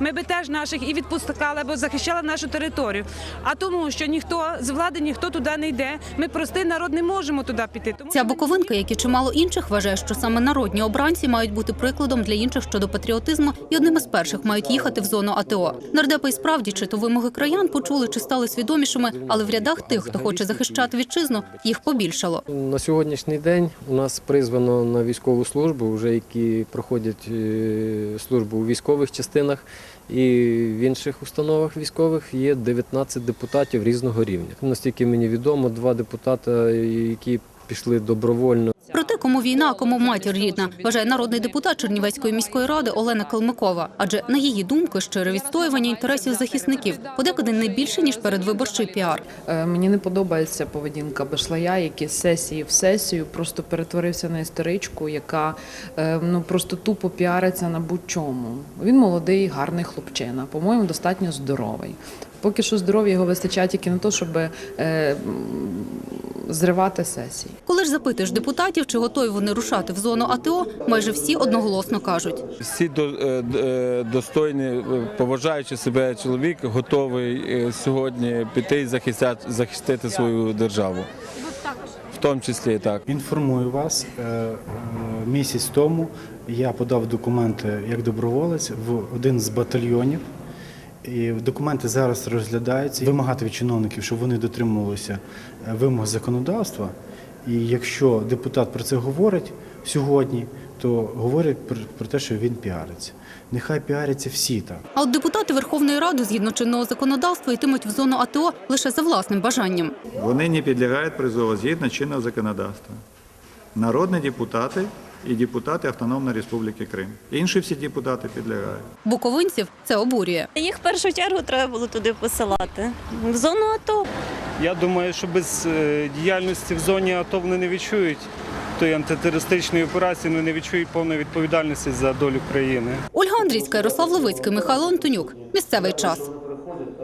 ми би теж наших і відпускали, або захищали нашу територію. А тому, що ніхто з влади ніхто туди не йде, ми простий народ не можемо туди піти. Тому Ця буковинка, як і чимало інших, вважає, що саме народні обранці мають бути прикладом для інших щодо патріотизму і одним із перших мають їхати в зону АТО. Нардепи і справді чи то вимоги краян почули, чи стали свідомішими, але в рядах тих, хто хоче захищати вітчизну, їх побільшало. На сьогоднішній день у нас призвано на військову службу, вже які проходять е, службу у військових частинах і в інших установах військових є 19 депутатів різного рівня. Настільки мені відомо, два депутати, які пішли добровольно. Кому війна, а кому матір рідна, вважає народний депутат Чернівецької міської ради Олена Калмикова. Адже на її думку, щире відстоювання інтересів захисників подекуди не більше ніж передвиборчий піар. Е, Мені не подобається поведінка Башлая, який з сесії в сесію просто перетворився на історичку, яка е, ну просто тупо піариться на будь-чому. Він молодий, гарний хлопчина, по-моєму, достатньо здоровий. Поки що здоров'я його вистачає тільки на те, щоб е, зривати сесії. Коли ж запитуєш депутатів, чи готові вони рушати в зону АТО, майже всі одноголосно кажуть. Всі е, е, достойні, е, поважаючи себе чоловік, готовий сьогодні піти і захистити свою державу. В тому числі так. Інформую вас, місяць тому я подав документи як доброволець в один з батальйонів. І документи зараз розглядаються. Вимагати від чиновників, щоб вони дотримувалися е, вимог законодавства. І якщо депутат про це говорить сьогодні, то говорять про, про те, що він піариться. Нехай піаряться всі так. А от депутати Верховної Ради згідно чинного законодавства йтимуть в зону АТО лише за власним бажанням. Вони не підлягають призову згідно чинного законодавства. Народні депутати і депутати Автономної Республіки Крим. Інші всі депутати підлягають. Буковинців це обурює. Їх в першу чергу треба було туди посилати. В зону АТО. Я думаю, що без е, діяльності в зоні АТО вони не відчують тої антитерористичної операції, вони не відчують повної відповідальності за долю країни. Ольга Андрійська, Ярослав Левицький, Михайло Антонюк. Місцевий час.